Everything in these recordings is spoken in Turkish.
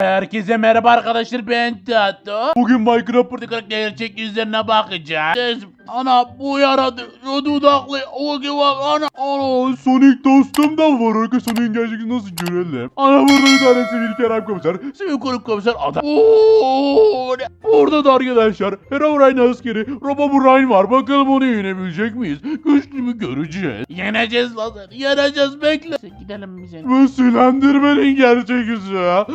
Herkese merhaba arkadaşlar ben Tato. Bugün Minecraft Portakal gerçek yüzlerine bakacağız. Ana bu yaradı. Şu dudaklı. O gibi ana. Ana Sonic dostum da var. Arka Sonic'in gerçek nasıl görelim. Ana burada bir tane sivil Kerem komiser. Sivil konuk komiser adam. Oo, ne- Burada da arkadaşlar Herobrine askeri Robobrine var. Bakalım onu yenebilecek miyiz? Güçlü mü göreceğiz. Yeneceğiz lazer. Yeneceğiz bekle. Gidelim bize. Bu Slenderman'in gerçek yüzü. Ana.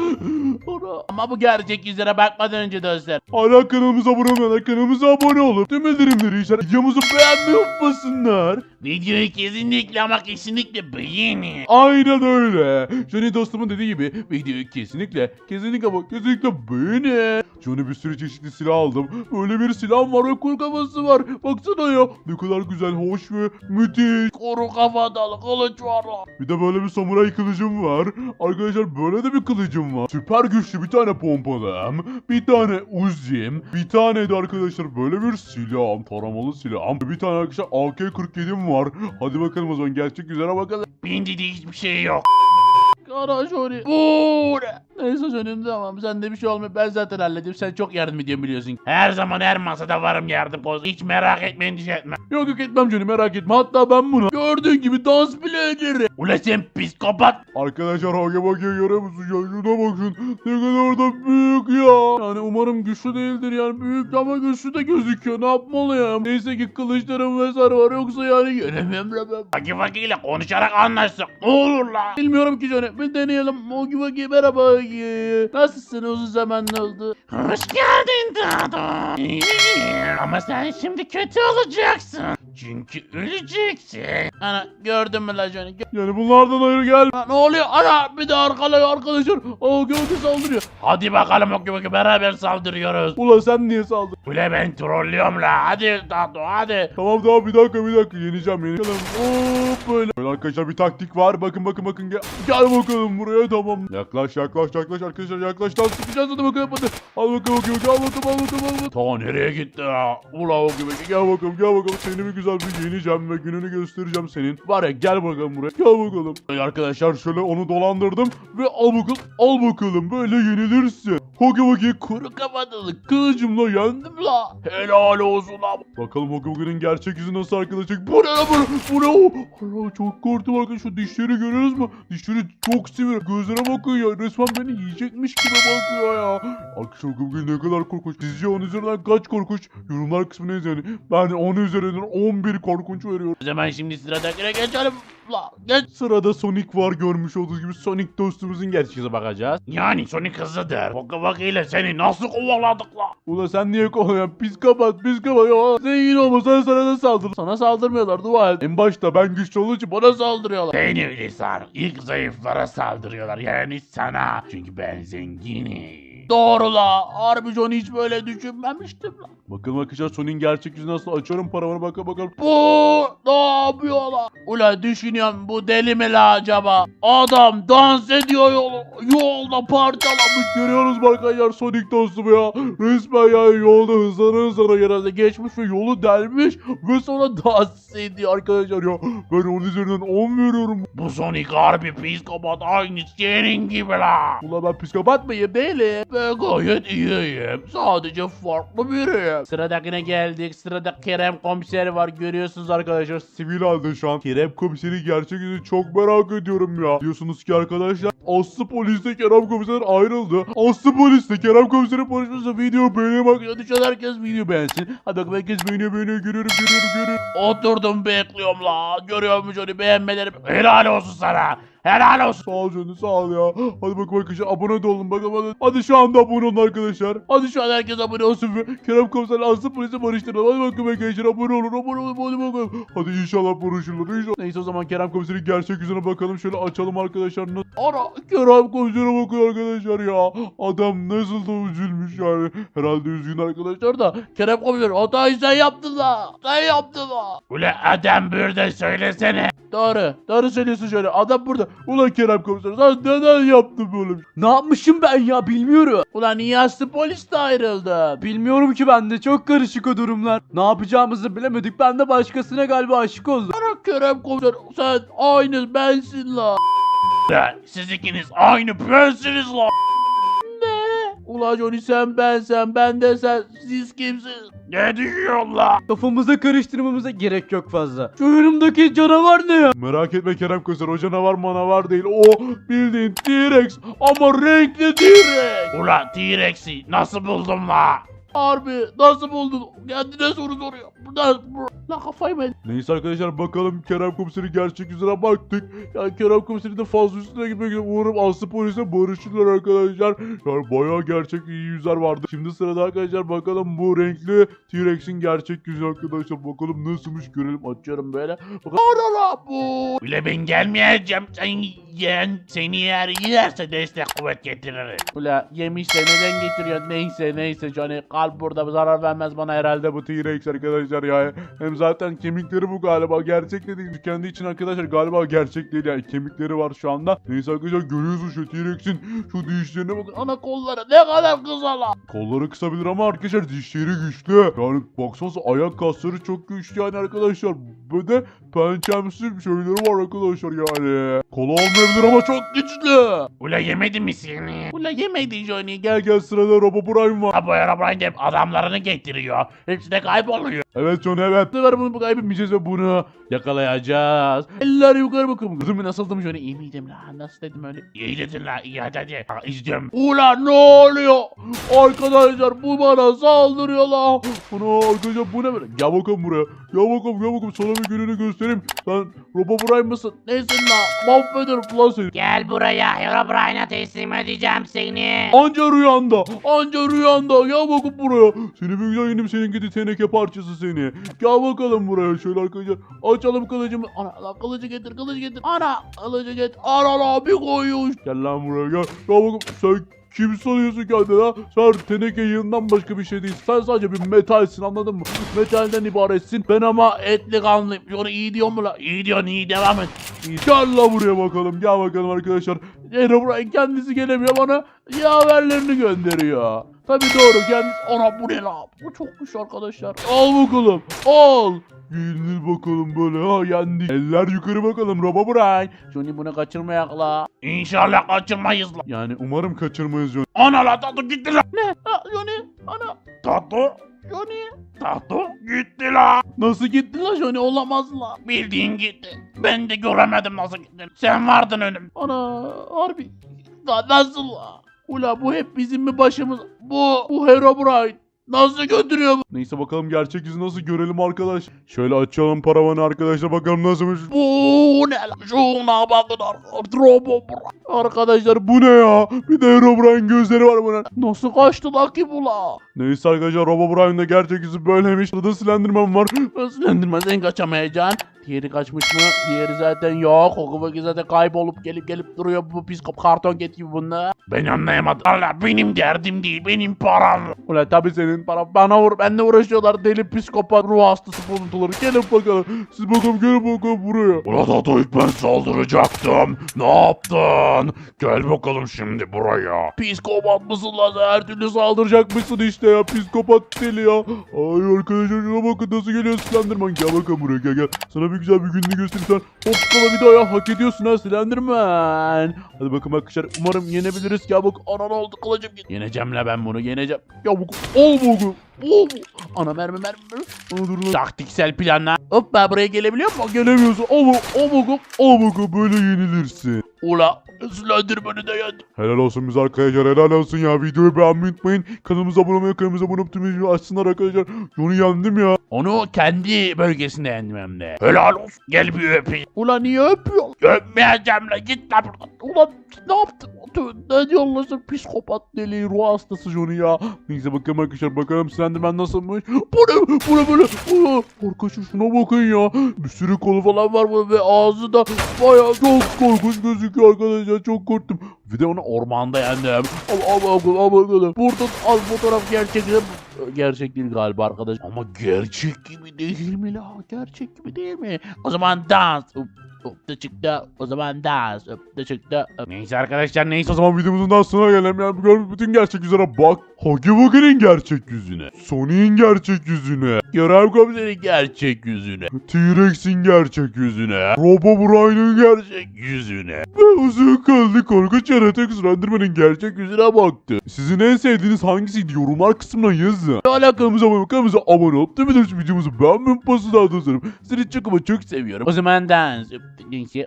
Ama bu gerçek yüzlere bakmadan önce dostlar. Hala kanalımıza abone olmayan kanalımıza abone olup tüm bildirimleri işaret videomuzu beğenmeyi unutmasınlar. Videoyu kesinlikle ama kesinlikle beğenin. Aynen öyle. Johnny dostumun dediği gibi videoyu kesinlikle kesinlikle ama kesinlikle beğenin. Johnny bir sürü çeşitli silah aldım. Böyle bir silah var ve kuru kafası var. Baksana ya ne kadar güzel, hoş ve müthiş. Kuru kafalı kılıç var. Bir de böyle bir samuray kılıcım var. Arkadaşlar böyle de bir kılıcım var. Süper güçlü bir tane pompalım. Bir tane uzim. Bir tane de arkadaşlar böyle bir silahım. Taramalı silahım. Bir tane arkadaşlar AK-47'm var. Hadi bakalım o zaman gerçek yüzlere bakalım. Bende de hiçbir şey yok. Kara şöyle. Bu ne? Neyse senin tamam. Sende bir şey olmuyor. Ben zaten halledeyim. Sen çok yardım ediyorsun biliyorsun. Her zaman her masada varım yardım koz. Hiç merak etme endişe etme. Yok yok etmem canım merak etme. Hatta ben bunu gördüğün gibi dans bile ederim. Ula sen psikopat. Arkadaşlar Hage Bage'ye görüyor musun? Ya şuna bakın. Ne kadar da büyük ya. Yani umarım güçlü değildir yani. Büyük ama güçlü de gözüküyor. Ne yapmalıyım? Neyse ki kılıçlarım vesaire var. Yoksa yani yenemem la ben. Bage ile konuşarak anlaştık. Ne olur la. Bilmiyorum ki canım. Bir deneyelim. Hage Bage merhaba. Nasılsın? Uzun zaman oldu. Hoş geldin Dado. Ama sen şimdi kötü olacaksın. Çünkü öleceksin. Ana gördün mü la Johnny? Yani bunlardan hayır gel. ne oluyor? Ana bir de arkalıyor arkadaşlar. Aa gövde saldırıyor. Hadi bakalım o gibi beraber saldırıyoruz. Ula sen niye saldırdın? Ula ben trollüyorum la. Hadi Dado hadi. Tamam tamam bir dakika bir dakika yeneceğim yeneceğim. Hop böyle. Böyle arkadaşlar bir taktik var. Bakın bakın bakın gel. Gel bakalım buraya tamam. Yaklaş yaklaş yaklaş arkadaşlar yaklaş. Lan sıkacağız hadi bakalım hadi. Al bakalım bakalım gel bakalım al bakalım al bakalım. Ta nereye gitti ya? Ula o gibi gel bakalım gel bakalım seni bir güzel bir yeneceğim ve gününü göstereceğim senin. Var ya gel bakalım buraya gel bakalım. Arkadaşlar şöyle onu dolandırdım ve al bakalım al bakalım böyle yenilirsin. Hoki Hoki kuru kafalı kılıcımla yendim la. Helal olsun la. Bakalım Hoki Hoki'nin gerçek yüzü nasıl arkadaşlar. Bu ne la bu ne? Bu ne o? Allah çok korktum arkadaşlar. Şu dişleri görüyoruz mu? Dişleri çok sivri. Gözlere bakın ya. Resmen beni yiyecekmiş gibi bakıyor ya. Arkadaşlar Hoki Hoki ne kadar korkunç. Sizce onun üzerinden kaç korkunç? Yorumlar kısmına yazın. Ben onun üzerinden 11 korkunç veriyorum. O zaman şimdi sıradakine geçelim. La, geç. Sırada Sonic var görmüş olduğunuz gibi Sonic dostumuzun gerçeğine bakacağız. Yani Sonic hızlıdır. Boka İle seni nasıl kovaladık la? Ula sen niye kovalıyorsun? Psikopat psikopat ya. Sen yine olmasan sana da saldır. Sana saldırmıyorlar dua et. En başta ben güçlü olduğum için bana saldırıyorlar. Sen öyle san. İlk zayıflara saldırıyorlar. Yani sana. Çünkü ben zenginim. Doğru la. Harbi John hiç böyle düşünmemiştim la. Bakalım arkadaşlar Sonic'in gerçek yüzü nasıl açıyorum paravanı bakalım bakalım. Bu ne yapıyor la? Ula düşünüyorum bu deli mi la acaba? Adam dans ediyor yolu. Yolda parçalamış. Görüyoruz mu arkadaşlar Sonic dostum ya. Resmen ya yolda hızlana hızlana genelde geçmiş ve yolu delmiş. Ve sonra dans ediyor arkadaşlar ya. Ben onun üzerinden 10 veriyorum. Bu Sonic harbi psikopat aynı senin gibi la. Ula ben psikopat mıyım değilim. Ben gayet iyiyim. Sadece farklı biriyim. Sıradakine geldik. Sırada Kerem komiser var. Görüyorsunuz arkadaşlar. Sivil halde şu an. Kerem komiseri gerçek yüzü çok merak ediyorum ya. Diyorsunuz ki arkadaşlar Aslı polisle Kerem komiser ayrıldı. Aslı polisle Kerem komiserin konuşması video beğeniyor bak ya düşen herkes video beğensin. Hadi bakalım herkes beğeniyor beğeniyor görüyorum görüyorum görüyorum. Oturdum bekliyorum la. Görüyor musun onu beğenmeleri? Helal olsun sana. Helal olsun. Sağ ol canım sağ ol ya. Hadi bakalım arkadaşlar abone de olun bakalım hadi. Hadi şu anda abone olun arkadaşlar. Hadi şu an herkes abone olsun ve Kerem komiserle Aslı polisi barıştıralım. Hadi bakalım arkadaşlar abone olun abone olun hadi bakalım. Hadi inşallah barışırlar inşallah. Neyse o zaman Kerem komiserin gerçek yüzüne bakalım. Şöyle açalım arkadaşlar. Ara Kerem komisere bakın arkadaşlar ya. Adam nasıl da üzülmüş yani. Herhalde üzgün arkadaşlar da. Kerem komiser hatayı sen yaptın la. Sen yaptın la. Ule adam burada söylesene. Doğru. Doğru söylüyorsun şöyle. Adam burada. Ulan Kerem komiser sen neden yaptın böyle bir şey? Ne yapmışım ben ya bilmiyorum. Ulan niye aslı polis de ayrıldı? Bilmiyorum ki ben de çok karışık o durumlar. Ne yapacağımızı bilemedik. Ben de başkasına galiba aşık oldum. Bana Kerem komiser sen aynı bensin la. Siz ikiniz aynı bensiniz la. Ula Johnny sen ben sen ben de sen siz kimsiniz? Ne diyorsun la? Kafamıza karıştırmamıza gerek yok fazla. Şu yanımdaki canavar ne ya? Merak etme Kerem Komiser o canavar manavar değil o bildiğin T-Rex ama renkli T-Rex. Ula T-Rex'i nasıl buldun la? Harbi nasıl buldun? Kendine soru soruyor. Burada la kafayı mı? Neyse arkadaşlar bakalım Kerem Komiser'in gerçek yüzüne baktık. Yani Kerem Komiser'in de fazla üstüne gitmek için umarım Aslı polise barışırlar arkadaşlar. Yani bayağı gerçek iyi yüzler vardı. Şimdi sırada arkadaşlar bakalım bu renkli T-Rex'in gerçek yüzü arkadaşlar. Bakalım nasılmış görelim. Açıyorum böyle. Bakalım. Arara bu. Bile ben gelmeyeceğim. Sen yiyen seni yer yerse destek kuvvet getirir. Ula yemişse neden getiriyor? Neyse neyse Johnny kalp burada zarar vermez bana herhalde bu T-Rex arkadaşlar ya. Hem zaten kemikleri bu galiba. Gerçek de değil. Kendi için arkadaşlar galiba gerçek değil yani. Kemikleri var şu anda. Neyse arkadaşlar görüyorsunuz şu T-Rex'in şu dişlerine bakın. Ana kolları ne kadar kısa lan. Kolları kısabilir ama arkadaşlar dişleri güçlü. Yani baksanıza ayak kasları çok güçlü yani arkadaşlar. Böyle pençemsi bir şeyleri var arkadaşlar yani. Kolu olmayabilir ama çok güçlü. Ula yemedi mi seni? Ula yemedi Johnny. Gel gel sırada Robo Prime var. Ha bu Herobrine hep adamlarını getiriyor. Hepsi de kayboluyor. Evet John evet. Bu sefer bunu kaybetmeyeceğiz ve bunu yakalayacağız. Eller yukarı bakın. Kızım nasıldım Johnny? İyi miydim la? Nasıl dedim öyle? İyi dedin la iyi hadi hadi. Ha, izliyorum. Ula ne oluyor? Arkadaşlar bu bana saldırıyor la. Ana arkadaşlar bu ne böyle? Gel bakalım buraya. Gel bakalım gel bakalım sana bir gününü göstereyim. Sen Robo Prime mısın? Neysin la? Mahvederim lan seni. Gel buraya Herobrine'a teslim edeceğim seni. Anca rüyanda, anca rüyanda. Gel bakın buraya. Seni bir güzel yenim senin gidi teneke parçası seni. Gel bakalım buraya şöyle arkadaşlar. Açalım kılıcımı. Ana lan kılıcı getir, kılıcı getir. Ana kılıcı getir. Ana lan bir koyuş. Gel lan buraya gel. Gel bakalım sen kim sanıyorsun kendine ha? Sen teneke yığından başka bir şey değilsin. Sen sadece bir metalsin anladın mı? Metalden ibaretsin. Ben ama etli kanlıyım. Onu iyi diyor mu la? İyi diyorsun iyi devam et. Gel la buraya bakalım. Gel bakalım arkadaşlar. Herobrine kendisi gelemiyor bana yaverlerini gönderiyor. Tabi doğru kendisi. Ana bu ne la? Bu çokmuş arkadaşlar. Al bakalım. Al. Yenil bakalım böyle ha yendik. Eller yukarı bakalım Robobrine. Johnny bunu kaçırmayak la. İnşallah kaçırmayız la. Yani umarım kaçırmayız Johnny. Ana la tatlı gitti la. Ne? Ha, Johnny. Ana. Tatlı. Johnny. Tatlı gitti la. Nasıl gitti la Johnny? Olamaz la. Bildiğin gitti. Ben de göremedim nasıl gitti. Sen vardın önüm. Ana harbi. Nasıl la? Ula bu hep bizim mi başımız? Bu, bu Herobrine. Nasıl götürüyor bu? Neyse bakalım gerçek yüzü nasıl görelim arkadaş. Şöyle açalım paravanı arkadaşlar bakalım nasılmış. Bu ne lan? Şuna bakın arkadaşlar. Arkadaşlar bu ne ya? Bir de Herobrine gözleri var bunun. Nasıl kaçtı la ki bu la? Neyse arkadaşlar Robobrine'de gerçek yüzü böyleymiş. Burada Slenderman var. Slenderman sen kaçamayacaksın. Diğeri kaçmış mı? Diğeri zaten yok. O kıvaki zaten kaybolup gelip gelip duruyor. Bu pis karton get gibi bunlar. Ben anlayamadım. Allah benim derdim değil benim param. Ulan tabii senin para bana vur. Benle uğraşıyorlar. Deli psikopat ruh hastası bozuntuları. Gelin bakalım. Siz bakalım gelin bakalım buraya. Ulan ilk ben saldıracaktım. Ne yaptın? Gel bakalım şimdi buraya. Psikopat mısın lan? Her türlü saldıracakmışsın işte ya. Psikopat deli ya. Ay arkadaşlar şuna bakın nasıl geliyor Slenderman. Gel bakalım buraya gel gel. Sana bir güzel bir gününü göstereyim sen. Hoppala bir daha ya. Hak ediyorsun ha Slenderman. Hadi bakın arkadaşlar. Umarım yenebiliriz. Gel bak. Ana ne oldu kılıcım. Yeneceğim la ben bunu yeneceğim. Ya bu. Ol bu. Ol bu. Ana mermi mermi mermi. Dur lan. Taktiksel planla. Hop ben buraya gelebiliyor muyum? Gelemiyorsun. Al bak. Al bakalım. Al bakalım. Böyle yenilirsin. Ula. Slenderman'ı da yendim. Helal olsun biz arkadaşlar. Helal olsun ya. Videoyu beğenmeyi unutmayın. Kanalımıza abone olmayı, kanalımıza abone olup tüm videoyu açsınlar arkadaşlar. Onu yendim ya. Onu kendi bölgesinde yendim hem de. Helal olsun. Gel bir öpeyim. Ulan niye öpüyorsun? Öpmeyeceğim la git la buradan. Ulan ne yaptın? Lan sen psikopat deli ruh hastası Johnny ya. Neyse bakalım arkadaşlar bakalım Slenderman nasılmış. Bu ne? Bu ne böyle? Aa, Arkadaşlar şuna bakın ya. Bir sürü kolu falan var burada ve ağzı da bayağı çok korkunç gözüküyor arkadaşlar. Çok korktum. Bir de onu ormanda yendim. Al al bakalım al bakalım. Burada al fotoğraf gerçek değil. Gerçek değil galiba arkadaş. Ama gerçek gibi değil mi la? Gerçek gibi değil mi? O zaman dans. Da çıktı. O zaman dans. Da çıktı. Hop. Neyse arkadaşlar neyse O zaman videomuzun daha sonuna gelelim. Yani gördüğünüz bütün gerçek yüzlere bak Huggy Wuggy'nin gerçek yüzüne. Sonic'in gerçek yüzüne. Kerem komiserin gerçek yüzüne. T-Rex'in gerçek yüzüne. Robobrian'ın gerçek yüzüne. Ve uzun kaldı korkunç yaratık Slenderman'in gerçek yüzüne baktı. Sizin en sevdiğiniz hangisiydi yorumlar kısmına yazın. Alakamıza abone kanalımıza abone olup tüm videomuzu beğenmeyi basın. Sizi çok ama çok seviyorum. O zaman dans.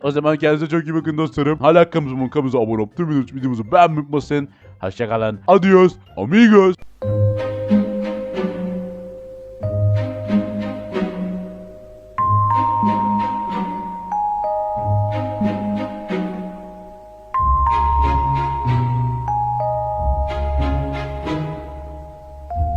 O zaman kendinize çok iyi bakın dostlarım. Hala kanalımıza abone olup tüm videomuzu beğenmeyi basın. Hoşçakalın. Adios amigos.